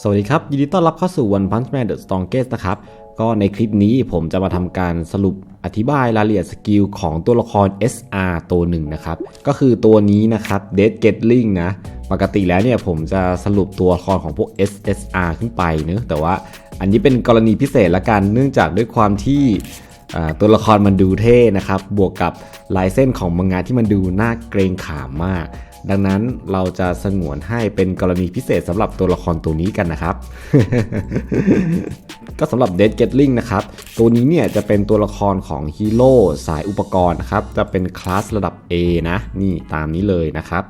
สวัสดีครับ ยินดีต้อนรับเข้าสู่ One Punch Man The Strongest นะครับ ก็ในคลิปนี้ผมจะมาทำการสรุปอธิบายรายละเอียดสกิลของตัวละคร SR ตัวหนึ่งนะครับ ก็คือตัวนี้นะครับ Dead Gatling นะ ปกติแล้วเนี่ยผมจะสรุปตัวละครของพวก SSR ขึ้นไปเนอะแต่ว่าอันนี้เป็นกรณีพิเศษละกัน เนื่องจากด้วยความที่ตัวละครมันดูเท่นะครับ บวกกับลายเส้นของมังงะที่มันดูน่าเกรงขามมาก ดังนั้นเราจะสงวนให้เป็นกรณีพิเศษสำหรับตัวละครตัวนี้กันนะครับ ก็สำหรับ Dead Gatling นะครับ ตัวนี้เนี่ยจะเป็นตัวละครของฮีโร่สายอุปกรณ์นะครับ จะเป็นคลาสระดับ A นะ นี่ตามนี้เลยนะครับ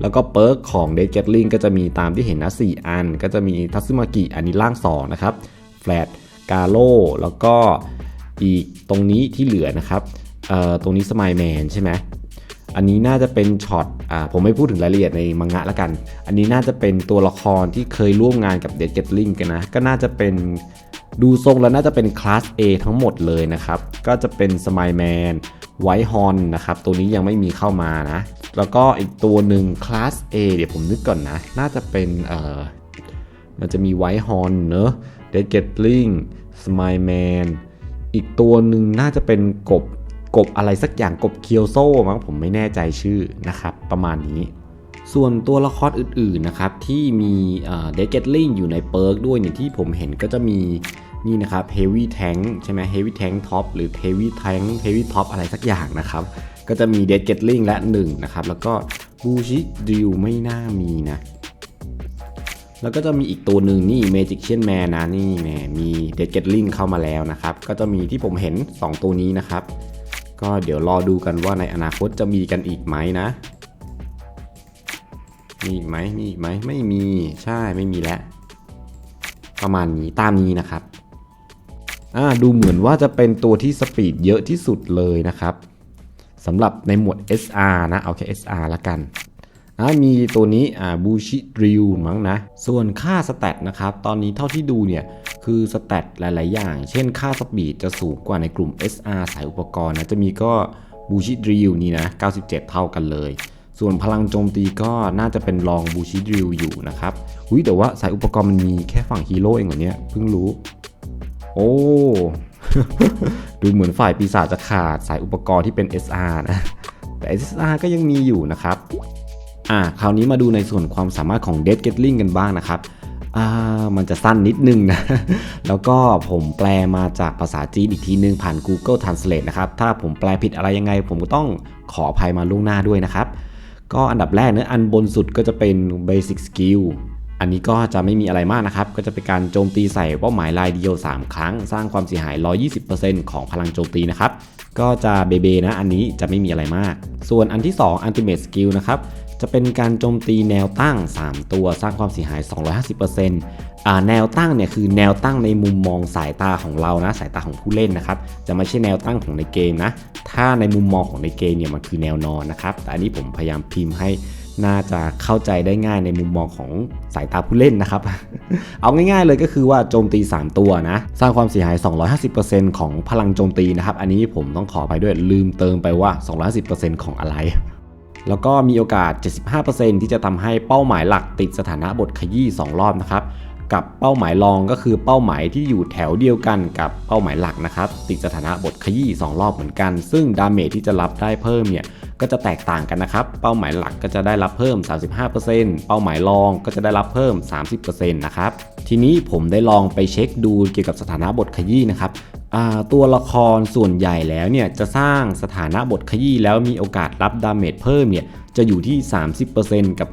แล้วก็เปิร์กของ Dead Gatling ก็จะมีตามที่เห็นนะ 4 อัน ก็จะมีทัซึมากิอันนี้ล่าง 2 นะครับแฟลตกาโลแล้วก็อีกตรงนี้ที่เหลือนะครับตรงนี้สมายแมนใช่ไหม อันนี้น่าจะเป็นช็อตอ่าผมไม่พูดถึงรายละเอียดในมังงะล้วกัน อันนี้น่าจะเป็นตัวละครที่เคยร่วมงานกับ Dead Gatling กันนะ ก็น่าจะเป็นดูทรงแล้วน่าจะเป็นคลาส A ทั้งหมดเลยนะครับ ก็จะเป็นสมายแมนไวท์ฮอนนะครับ ตัวนี้ยังไม่มีเข้ามานะ แล้วก็อีกตัวหนึ่งคลาส A เดี๋ยวผมนึกก่อนนะ น่าจะเป็นเอ่อมันจะมีไวท์ฮอนเนอะ Dead Gatling Smile Man อีกตัวหนึ่งน่าจะเป็นกบ กบอะไรสักอย่างกบเคียวโซ่มั้งผมไม่แน่ใจชื่อนะครับ ประมาณนี้ ส่วนตัวละครอื่นๆนะครับ ที่มีเดกเกตลิงอยู่ในเปิร์กด้วยเนี่ยที่ผมเห็นก็จะมีนี่นะครับ Heavy Tank ใช่ไหม Heavy Tank Top หรือ Heavy Tank Heavy Top อะไรสักอย่างนะครับ ก็จะมี Dead Gatling และ1นะครับ แล้วก็บูชิดิวไม่น่ามีนะ แล้วก็จะมีอีกตัวหนึ่งนี่ Magic c h a i n Man นะนี่แมมี Dead Gatling เข้ามาแล้วนะครับ ก็จะมีที่ผมเห็น 2 ตัวนี้นะครับ ก็เดี๋ยวรอดูกันว่าในอนาคตจะมีกันอีกไหมนะ มีอีกไหมมีอีกไหมไม่มีใช่ไม่มีแล้ว ประมาณนี้ตามนี้นะครับอ่าดูเหมือนว่าจะเป็นตัวที่สปีดเยอะที่สุดเลยนะครับสำหรับในหมวด SR นะเอาแค่ SR ละกัน อ่ามีตัวนี้อ่าบูชิดริวมั้งนะ ส่วนค่าสแตทนะครับ ตอนนี้เท่าที่ดูเนี่ย คือสแตทหลาย ๆ อย่าง เช่นค่าสปีดจะสูงกว่าในกลุ่ม SR สายอุปกรณ์นะ จะมีก็บูชิดริวนี่นะ 97 เท่ากันเลย ส่วนพลังโจมตีก็น่าจะเป็นรองบูชิดริวอยู่นะครับอุ้ยแต่ว่าสายอุปกรณ์มันมีแค่ฝั่งฮีโร่เองเหรอเนี่ยเพิ่งรู้ โอ้ดูเหมือนฝ่ายปีศาจจะขาดสายอุปกรณ์ที่เป็น SR นะแต่ SR ก็ยังมีอยู่นะครับ อ่าคราวนี้มาดูในส่วนความสามารถของ Dead Gatling กันบ้างนะครับอ่ามันจะสั้นนิดนึงนะ แล้วก็ผมแปลมาจากภาษาจีนอีกทีนึงผ่าน Google Translate นะครับ ถ้าผมแปลผิดอะไรยังไง ผมก็ต้องขออภัยมาล่วงหน้าด้วยนะครับ ก็อันดับแรกเนะอันบนสุดก็จะเป็น Basic Skill อันนี้ก็จะไม่มีอะไรมากนะครับ ก็จะเป็นการโจมตีใส่เป้าหมายรายเดียว 3 ครั้ง สร้างความเสียหาย 120%ของพลังโจมตีนะครับ ก็จะเบเบนะ อันนี้จะไม่มีอะไรมาก ส่วนอันที่ 2 Ultimate Skill นะครับ จะเป็นการโจมตีแนวตั้ง 3 ตัวสร้างความเสียหาย 250%อ่าแนวตั้งเนี่ยคือแนวตั้งในมุมมองสายตาของเรานะ สายตาของผู้เล่นนะครับ จะไม่ใช่แนวตั้งของในเกมนะ ถ้าในมุมมองของในเกมเนี่ยมันคือแนวนอนนะครับ แต่อันนี้ผมพยายามพิมพ์ให้น่าจะเข้าใจได้ง่ายในมุมมองของสายตาผู้เล่นนะครับ เอาง่ายๆเลยก็คือว่าโจมตี 3 ตัวนะ สร้างความเสียหาย 250%ของพลังโจมตีนะครับ อันนี้ผมต้องขอไปด้วยลืมเติมไปว่า 250%ของอะไร แล้วก็มีโอกาส 75%ที่จะทำให้เป้าหมายหลักติดสถานะบทขยี้2รอบนะครับกับเป้าหมายรองก็คือเป้าหมายที่อยู่แถวเดียวกันกับเป้าหมายหลักนะครับติดสถานะบทขยี้2รอบเหมือนกัน ซึ่งดาเมจที่จะรับได้เพิ่มเนี่ยก็จะแตกต่างกันนะครับ เป้าหมายหลักก็จะได้รับเพิ่ม 35%เป้าหมายรองก็จะได้รับเพิ่ม 30%นะครับ ทีนี้ผมได้ลองไปเช็คดูเกี่ยวกับสถานะบทขยี้นะครับ ตัวละครส่วนใหญ่แล้วเนี่ยจะสร้างสถานะบทขยี้แล้วมีโอกาสรับดาเมจเพิ่มเนี่ยจะอยู่ที่ 30%กับ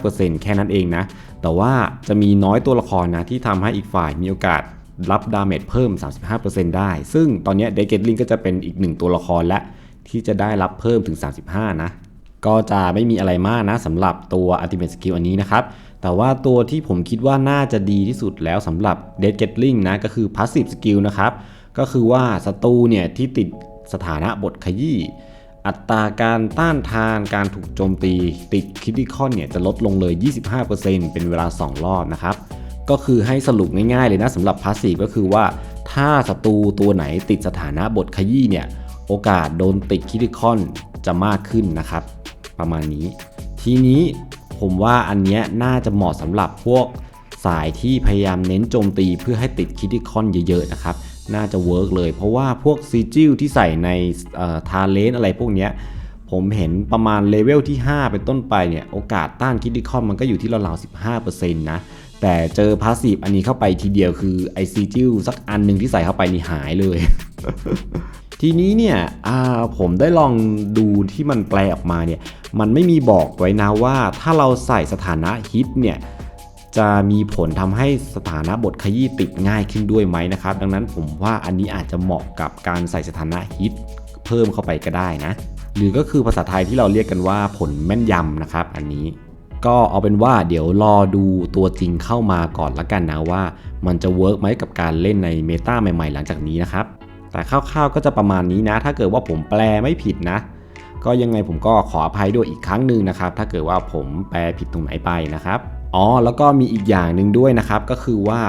35%แค่นั้นเองนะ แต่ว่าจะมีน้อยตัวละครนะที่ทำให้อีกฝ่ายมีโอกาสรับดาเมจเพิ่ม 35%ได้ ซึ่งตอนนี้เดเกตลิงก็จะเป็นอีกหนึ่งตัวละครและที่จะได้รับเพิ่มถึง 35 นะ ก็จะไม่มีอะไรมากนะสำหรับตัว Ultimate Skill อันนี้นะครับ แต่ว่าตัวที่ผมคิดว่าน่าจะดีที่สุดแล้วสำหรับ Dead Gatling นะก็คือ Passive Skill นะครับ ก็คือว่าศัตรูเนี่ยที่ติดสถานะบทขยี้อัตราการต้านทานการถูกโจมตีติดคิติคอนเนี่ยจะลดลงเลย 25%เป็นเวลา 2 รอบนะครับ ก็คือให้สรุปง่ายๆเลยนะสำหรับ Passive ก็คือว่าถ้าศัตรูตัวไหนติดสถานะบทขยี้เนี่ยโอกาสโดนติดคิติคอนจะมากขึ้นนะครับ ประมาณนี้ ทีนี้ผมว่าอันเนี้ยน่าจะเหมาะสำหรับพวกสายที่พยายามเน้นโจมตีเพื่อให้ติดคิติคอนเยอะๆนะครับ น่าจะเวิร์กเลย เพราะว่าพวกซีจิลที่ใส่ในทาเลนอะไรพวกนี้ผมเห็นประมาณเลเวลที่ 5 เป็นต้นไปเนี่ย โอกาสต้านคิติคอนมันก็อยู่ที่ราวๆ15%นะแต่เจอพาสซีฟอันนี้เข้าไปทีเดียวคือไอซีจิลสักอันหนึ่งที่ใส่เข้าไปนี่หายเลย ทีนี้เนี่ยผมได้ลองดูที่มันแปลออกมาเนี่ย มันไม่มีบอกไว้นะว่าถ้าเราใส่สถานะฮิตเนี่ย จะมีผลทำให้สถานะบทขยี้ติดง่ายขึ้นด้วยไหมนะครับ ดังนั้นผมว่าอันนี้อาจจะเหมาะกับการใส่สถานะฮิตเพิ่มเข้าไปก็ได้นะ หรือก็คือภาษาไทยที่เราเรียกกันว่าผลแม่นยำนะครับ อันนี้ก็เอาเป็นว่าเดี๋ยวรอดูตัวจริงเข้ามาก่อนละกันนะว่า มันจะเวิร์กไหมกับการเล่นในเมตาใหม่ๆ หลังจากนี้นะครับ แต่คร่าวๆก็จะประมาณนี้นะ ถ้าเกิดว่าผมแปลไม่ผิดนะ ก็ยังไงผมก็ขออภัยด้วยอีกครั้งหนึ่งนะครับ ถ้าเกิดว่าผมแปลผิดตรงไหนไปนะครับ อ๋อแล้วก็มีอีกอย่างหนึ่งด้วยนะครับก็คือว่า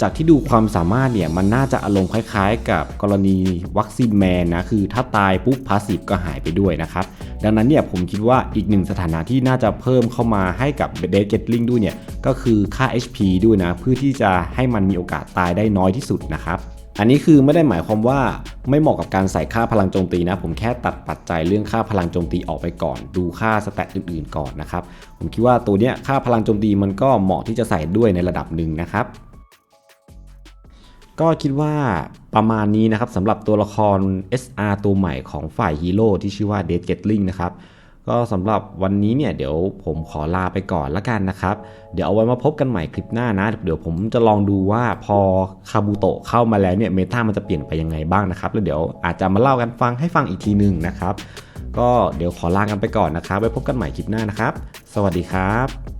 จากที่ดูความสามารถเนี่ยมันน่าจะอารมณ์คล้ายๆ กับกรณีวัคซีนแมนนะคือถ้าตายปุ๊บพาสซีฟก็หายไปด้วยนะครับ ดังนั้นเนี่ยผมคิดว่าอีกหนึ่งสถานะที่น่าจะเพิ่มเข้ามาให้กับเดทเกตลิงด้วยเนี่ยก็คือค่า HP ด้วยนะเพื่อที่จะให้มันมีโอกาสตายได้น้อยที่สุดนะครับ อันนี้คือไม่ได้หมายความว่าไม่เหมาะกับการใส่ค่าพลังโจมตีนะ ผมแค่ตัดปัจจัยเรื่องค่าพลังโจมตีออกไปก่อน ดูค่าสแตทอื่นๆก่อนนะครับ ผมคิดว่าตัวเนี้ยค่าพลังโจมตีมันก็เหมาะที่จะใส่ด้วยในระดับหนึ่งนะครับก็คิดว่าประมาณนี้นะครับสำหรับตัวละคร SR ตัวใหม่ของฝ่ายฮีโร่ที่ชื่อว่า Dead Gatling นะครับ ก็สำหรับวันนี้เนี่ยเดี๋ยวผมขอลาไปก่อนละกันนะครับ เดี๋ยวเอาไว้มาพบกันใหม่คลิปหน้านะ เดี๋ยวผมจะลองดูว่าพอคาบูโตะเข้ามาแล้วเนี่ยเมตามันจะเปลี่ยนไปยังไงบ้างนะครับ แล้วเดี๋ยวอาจจะมาเล่ากันฟังให้ฟังอีกทีหนึ่งนะครับ ก็เดี๋ยวขอลากันไปก่อนนะครับไว้พบกันใหม่คลิปหน้านะครับ สวัสดีครับ